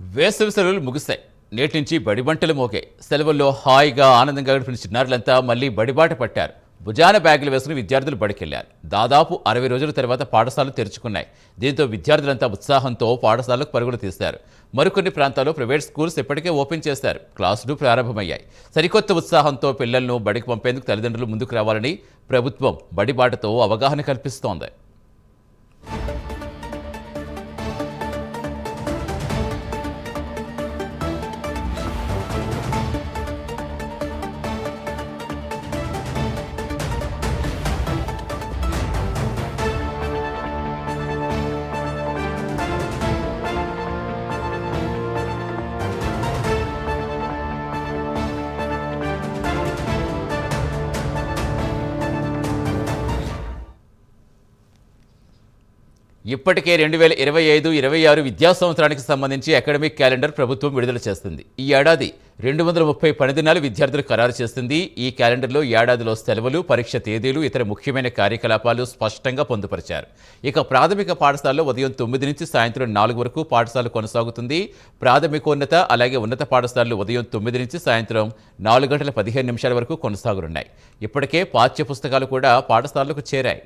వేసవి సెలవులు ముగిస్తాయి. నేటి నుంచి బడిబంటలు మోగాయి సెలవుల్లో హాయిగా ఆనందంగా గడిపిన చిన్నారులంతా మళ్ళీ బడిబాట పట్టారు. భుజాన బ్యాగులు వేసుకుని విద్యార్థులు బడికెళ్ళారు. దాదాపు అరవై రోజుల తర్వాత పాఠశాలలు తెరుచుకున్నాయి. దీంతో విద్యార్థులంతా ఉత్సాహంతో పాఠశాలకు పరుగులు తీశారు మరికొన్ని ప్రాంతాల్లో ప్రైవేట్ స్కూల్స్ ఇప్పటికే ఓపెన్ చేశారు క్లాసులు ప్రారంభమయ్యాయి. సరికొత్త ఉత్సాహంతో పిల్లలను బడికి పంపేందుకు తల్లిదండ్రులు ముందుకు రావాలని ప్రభుత్వం బడిబాటతో అవగాహన కల్పిస్తోంది. ఇప్పటికే రెండు వేల ఇరవై ఐదు ఇరవై ఆరు విద్యా సంవత్సరానికి సంబంధించి అకాడమిక్ క్యాలెండర్ ప్రభుత్వం విడుదల చేస్తుంది. ఈ ఏడాది రెండు వందల ముప్పై పనిదినాలు విద్యార్థులు ఖరారు చేస్తుంది. ఈ క్యాలెండర్లో ఏడాదిలో సెలవులు పరీక్ష తేదీలు ఇతర ముఖ్యమైన కార్యకలాపాలు స్పష్టంగా పొందుపరిచారు. ఇక ప్రాథమిక పాఠశాలలో ఉదయం తొమ్మిది నుంచి సాయంత్రం నాలుగు వరకు పాఠశాల కొనసాగుతుంది. ప్రాథమికోన్నత అలాగే ఉన్నత పాఠశాలలు ఉదయం తొమ్మిది నుంచి సాయంత్రం నాలుగు గంటల పదిహేను నిమిషాల వరకు కొనసాగనున్నాయి. ఇప్పటికే పాఠ్య పుస్తకాలు కూడా పాఠశాలలకు చేరాయి.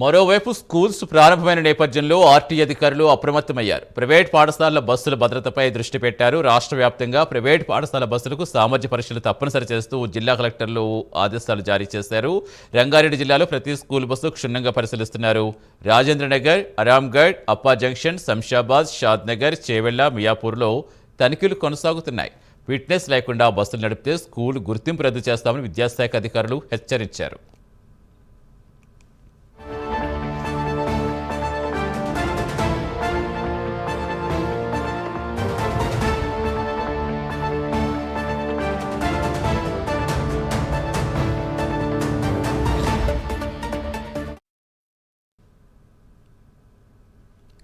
మరోవైపు స్కూల్స్ ప్రారంభమైన నేపథ్యంలో ఆర్టీ అధికారులు అప్రమత్తమయ్యారు. ప్రైవేట్ పాఠశాలల బస్సుల భద్రతపై దృష్టి పెట్టారు. రాష్ట్ర వ్యాప్తంగా ప్రైవేట్ పాఠశాల బస్సులకు సామర్థ్య పరీక్షలు తప్పనిసరి చేస్తూ జిల్లా కలెక్టర్లు ఆదేశాలు జారీ చేశారు. రంగారెడ్డి జిల్లాలో ప్రతి స్కూల్ బస్సు క్షుణ్ణంగా పరిశీలిస్తున్నారు. రాజేంద్రనగర్ అరామ్గఢ్ అప్పా జంక్షన్ శంషాబాద్ షాద్నగర్ చేవెళ్ళ మియాపూర్లో తనిఖీలు కొనసాగుతున్నాయి. ఫిట్నెస్ లేకుండా బస్సులు నడిపితే స్కూల్ గుర్తింపు రద్దు చేస్తామని విద్యాశాఖ అధికారులు హెచ్చరించారు.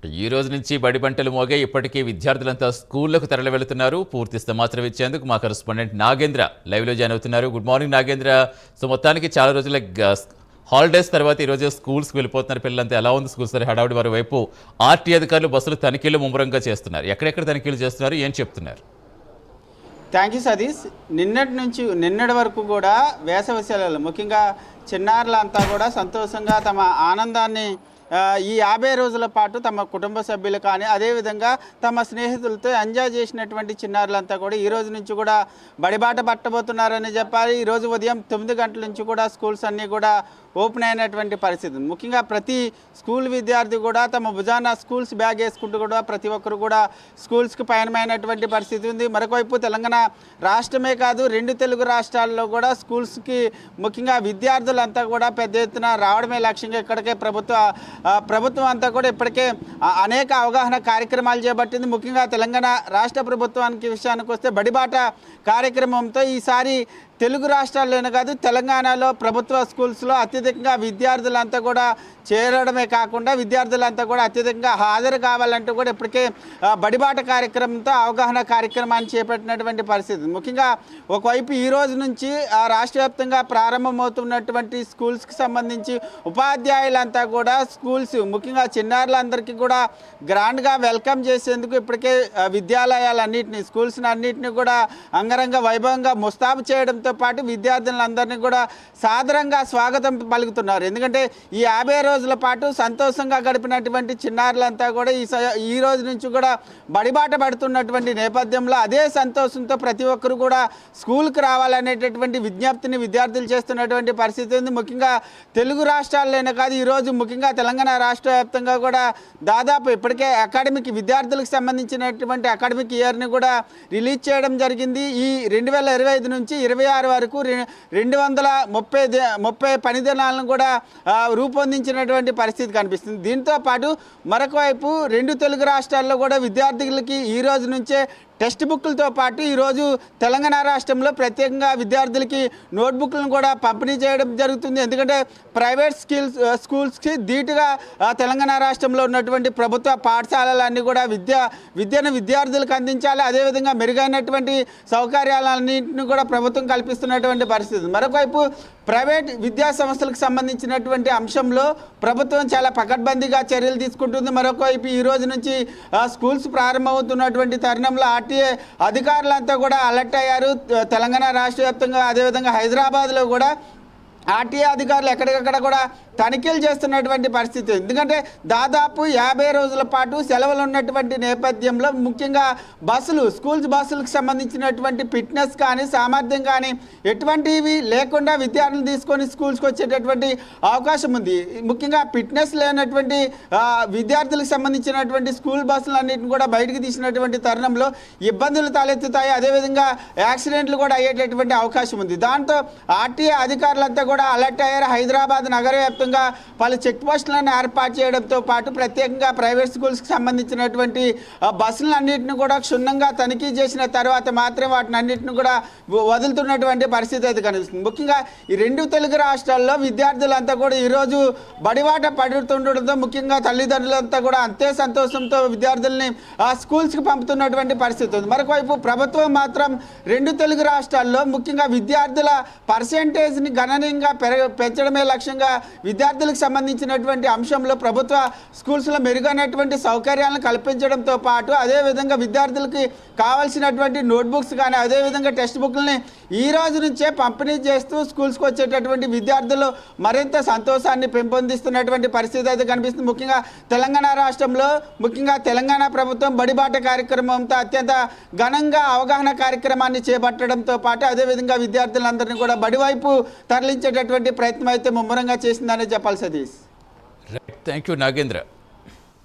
ఈ రోజు నుంచి బడి పంటలు మోగే ఇప్పటికీ విద్యార్థులంతా స్కూళ్ళకు తరలి వెళుతున్నారు పూర్తి సమాచారం ఇచ్చేందుకు మా కరెస్పాండెంట్ నాగేంద్ర లైవ్లో జాయిన్ అవుతున్నారు. Good morning Nagendra. సో మొత్తానికి చాలా రోజుల హాలిడేస్ తర్వాత ఈరోజు స్కూల్స్కి వెళ్ళిపోతున్నారు పిల్లలంతా. ఎలా ఉంది స్కూల్స్ సరే హడావుడి వారి వైపు? ఆర్టీ అధికారులు బస్సులు తనిఖీలు ముమ్మరంగా చేస్తున్నారు. ఎక్కడెక్కడ తనిఖీలు చేస్తున్నారు? ఏం చెప్తున్నారు? Thank you Satish. నిన్నటి నుంచి నిన్నటి వరకు కూడా వేసవి సెలవులు ముఖ్యంగా చిన్నారులంతా కూడా సంతోషంగా తమ ఆనందాన్ని ఈ యాభై రోజుల పాటు తమ కుటుంబ సభ్యులు కానీ అదేవిధంగా తమ స్నేహితులతో ఎంజాయ్ చేసినటువంటి చిన్నారులంతా కూడా ఈ రోజు నుంచి కూడా బడిబాట పట్టబోతున్నారని చెప్పాలి. ఈ రోజు ఉదయం తొమ్మిది గంటల నుంచి కూడా స్కూల్స్ అన్నీ కూడా ఓపెన్ అయినటువంటి పరిస్థితి ముఖ్యంగా ప్రతి స్కూల్ విద్యార్థి కూడా తమ భుజాన స్కూల్స్ బ్యాగ్ వేసుకుంటూ కూడా ప్రతి ఒక్కరు కూడా స్కూల్స్కి పయనమైనటువంటి పరిస్థితి ఉంది. మరొకవైపు తెలంగాణ రాష్ట్రమే కాదు రెండు తెలుగు రాష్ట్రాల్లో కూడా స్కూల్స్కి ముఖ్యంగా విద్యార్థులంతా కూడా పెద్ద ఎత్తున రావడమే లక్ష్యంగా ఇక్కడికే ప్రభుత్వ ప్రభుత్వం అంతా కూడా ఇప్పటికే అనేక అవగాహన కార్యక్రమాలు చేపట్టింది. ముఖ్యంగా తెలంగాణ రాష్ట్ర ప్రభుత్వానికి విషయానికి వస్తే బడిబాట కార్యక్రమంతో ఈసారి తెలుగు రాష్ట్రాల్లోనే కాదు తెలంగాణలో ప్రభుత్వ స్కూల్స్లో అత్యధికంగా విద్యార్థులంతా కూడా చేరడమే కాకుండా విద్యార్థులంతా కూడా అత్యధికంగా హాజరు కావాలంటూ కూడా ఇప్పటికే బడిబాట కార్యక్రమంతో అవగాహన కార్యక్రమాన్ని చేపట్టినటువంటి పరిస్థితి. ముఖ్యంగా ఒకవైపు ఈ రోజు నుంచి రాష్ట్ర వ్యాప్తంగా ప్రారంభమవుతున్నటువంటి స్కూల్స్కి సంబంధించి ఉపాధ్యాయులంతా కూడా స్కూల్స్ ముఖ్యంగా చిన్నారులందరికీ కూడా గ్రాండ్గా వెల్కమ్ చేసేందుకు ఇప్పటికే విద్యాలయాలన్నింటినీ స్కూల్స్ని అన్నింటినీ కూడా అంగరంగ వైభవంగా ముస్తాబు చేయడంతో పాటు విద్యార్థులందరినీ కూడా సాదరంగా స్వాగతం పలుకుతున్నారు. ఎందుకంటే ఈ యాభై రోజుల పాటు సంతోషంగా గడిపినటువంటి చిన్నారులంతా కూడా ఈ స- ఈ రోజు నుంచి కూడా బడిబాట పడుతున్నటువంటి నేపథ్యంలో అదే సంతోషంతో ప్రతి ఒక్కరు కూడా స్కూల్కి రావాలనేటటువంటి విజ్ఞప్తిని విద్యార్థులు చేస్తున్నటువంటి పరిస్థితి ఉంది. ముఖ్యంగా తెలుగు రాష్ట్రాల్లోనే కాదు ఈరోజు ముఖ్యంగా తెలంగాణ రాష్ట్ర వ్యాప్తంగా కూడా దాదాపు ఇప్పటికే అకాడమిక్ విద్యార్థులకు సంబంధించినటువంటి అకాడమిక్ ఇయర్ని కూడా రిలీజ్ చేయడం జరిగింది. ఈ రెండు వేల ఇరవై ఐదు నుంచి ఇరవై ఆరు వరకు రెండు వందల ముప్పై ముప్పై పని దినాలను కూడా రూపొందించిన రూపొందించినటువంటి పరిస్థితి కనిపిస్తుంది. దీంతో పాటు మరొక వైపు రెండు తెలుగు రాష్ట్రాల్లో కూడా విద్యార్థులకి ఈ రోజు నుంచే టెక్స్ట్ బుక్లతో పాటు ఈరోజు తెలంగాణ రాష్ట్రంలో ప్రత్యేకంగా విద్యార్థులకి నోట్బుక్లను కూడా పంపిణీ చేయడం జరుగుతుంది. ఎందుకంటే ప్రైవేట్ స్కిల్స్ స్కూల్స్కి ధీటుగా తెలంగాణ రాష్ట్రంలో ఉన్నటువంటి ప్రభుత్వ పాఠశాలలన్నీ కూడా విద్య విద్యను విద్యార్థులకు అందించాలి. అదేవిధంగా మెరుగైనటువంటి సౌకర్యాలన్నింటినీ కూడా ప్రభుత్వం కల్పిస్తున్నటువంటి పరిస్థితి. మరొకవైపు ప్రైవేట్ విద్యా సంస్థలకు సంబంధించినటువంటి అంశంలో ప్రభుత్వం చాలా పకడ్బందీగా చర్యలు తీసుకుంటుంది. మరొకవైపు ఈ రోజు నుంచి స్కూల్స్ ప్రారంభమవుతున్నటువంటి తరుణంలో ఆర్టీఏ అధికారులంతా కూడా అలర్ట్ అయ్యారు. తెలంగాణ రాష్ట్ర వ్యాప్తంగా అదేవిధంగా హైదరాబాద్లో కూడా ఆర్టీఏ అధికారులు ఎక్కడికక్కడ కూడా తనిఖీలు చేస్తున్నటువంటి పరిస్థితి. ఎందుకంటే దాదాపు యాభై రోజుల పాటు సెలవులు ఉన్నటువంటి నేపథ్యంలో ముఖ్యంగా బస్సులు స్కూల్స్ బస్సులకు సంబంధించినటువంటి ఫిట్నెస్ కానీ సామర్థ్యం కానీ ఎటువంటివి లేకుండా విద్యార్థులు తీసుకొని స్కూల్స్కి వచ్చేటటువంటి అవకాశం ఉంది. ముఖ్యంగా ఫిట్నెస్ లేనటువంటి విద్యార్థులకు సంబంధించినటువంటి స్కూల్ బస్సులు అన్నింటిని కూడా బయటకు తీసినటువంటి తరుణంలో ఇబ్బందులు తలెత్తుతాయి. అదేవిధంగా యాక్సిడెంట్లు కూడా అయ్యేటటువంటి అవకాశం ఉంది. దాంతో ఆర్టీఏ అధికారులంతా కూడా అలర్ట్ అయ్యారు. హైదరాబాద్ నగర వ్యాప్తంగా పలు చెక్ పోస్టులను ఏర్పాటు చేయడంతో పాటు ప్రత్యేకంగా ప్రైవేట్ స్కూల్స్కి సంబంధించినటువంటి బస్సులన్నింటినీ బస్సులన్నింటిని కూడా క్షుణ్ణంగా తనిఖీ చేసిన తర్వాత మాత్రమే వాటిని అన్నింటిని కూడా వదులుతున్నటువంటి పరిస్థితి అయితే కనిపిస్తుంది. ముఖ్యంగా ఈ రెండు తెలుగు రాష్ట్రాల్లో విద్యార్థులంతా కూడా ఈరోజు బడివాట పడుతుండడంతో ముఖ్యంగా తల్లిదండ్రులంతా కూడా అంతే సంతోషంతో విద్యార్థుల్ని ఆ స్కూల్స్కి పంపుతున్నటువంటి పరిస్థితి ఉంది. మరొకవైపు ప్రభుత్వం మాత్రం రెండు తెలుగు రాష్ట్రాల్లో ముఖ్యంగా విద్యార్థుల పర్సెంటేజ్ని గణనీయంగా పెరగ పెంచడమే లక్ష్యంగా విద్యార్థులకు సంబంధించినటువంటి అంశంలో ప్రభుత్వ స్కూల్స్లో మెరుగైనటువంటి సౌకర్యాలను కల్పించడంతో పాటు అదేవిధంగా విద్యార్థులకి కావాల్సినటువంటి నోట్బుక్స్ కానీ అదేవిధంగా టెక్స్ట్ బుక్లని ఈ రోజు నుంచే పంపిణీ చేస్తూ స్కూల్స్కి వచ్చేటటువంటి విద్యార్థులు మరింత సంతోషాన్ని పెంపొందిస్తున్నటువంటి పరిస్థితి అయితే కనిపిస్తుంది. ముఖ్యంగా తెలంగాణ రాష్ట్రంలో ముఖ్యంగా తెలంగాణ ప్రభుత్వం బడిబాట కార్యక్రమంతో అత్యంత ఘనంగా అవగాహన కార్యక్రమాన్ని చేపట్టడంతో పాటు అదేవిధంగా విద్యార్థులందరినీ కూడా బడివైపు తరలించేటటువంటి ప్రయత్నం అయితే ముమ్మరంగా చేసిందని చెప్పాలి Satish right thank you Nagendra